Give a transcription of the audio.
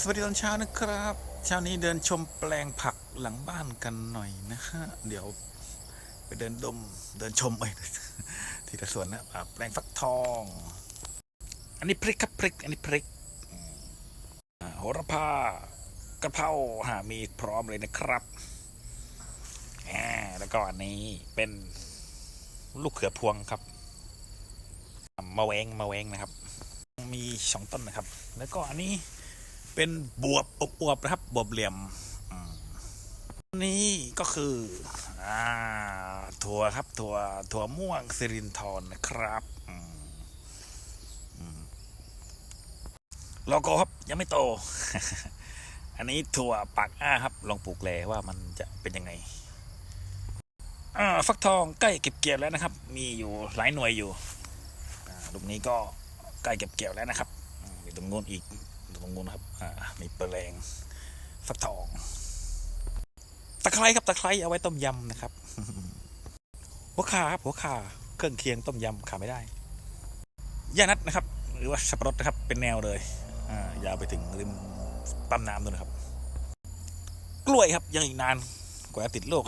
สวัสดีตอนเช้านะครับ เช้านี้เดินชมแปลงผักหลังบ้านกันหน่อยนะฮะ เดี๋ยวไปเดินดมเดินชมไปที่ละส่วนนะแปลงฟักทอง อันนี้พริกครับพริก อันนี้พริกโหระพากระเพราหามีพร้อมเลยนะครับแล้วก็อันนี้เป็นลูกเขือพวงครับมะแวงมะแวงนะครับ มีสองต้นนะครับ แล้วก็อันนี้ เป็นบวบอบอวบๆนะครับ บวบเหลี่ยมนี้ก็คืออ่าถั่วครับถั่วถั่วม่วงสิรินทรนะครับโลโก้ครับยังไม่โต อันนี้ถั่วปากอ้าครับ ลองปลูกแลว่ามันจะเป็นยังไงอ่าฟักทองใกล้เก็บเกี่ยวแล้วนะครับ มีอยู่หลายหน่วยอยู่ลูกนี้ก็ใกล้เก็บเกี่ยวแล้วนะครับมีตรงโน้นอีก ตรงนู้นครับ อ่า มีเปลงฟักทอง ตะไคร้ครับ ตะไคร้เอาไว้ต้มยำนะครับ หัวขาครับ หัวขาเครื่องเคียงต้มยำขาดไม่ได้ย่านัดนะครับ หรือว่าสับปะรดนะครับ เป็นแนวเลย อ่า ยาวไปถึงริมปั๊มน้ำด้วยนะครับ กล้วยครับ ยังอีกนานกว่าจะติดโลก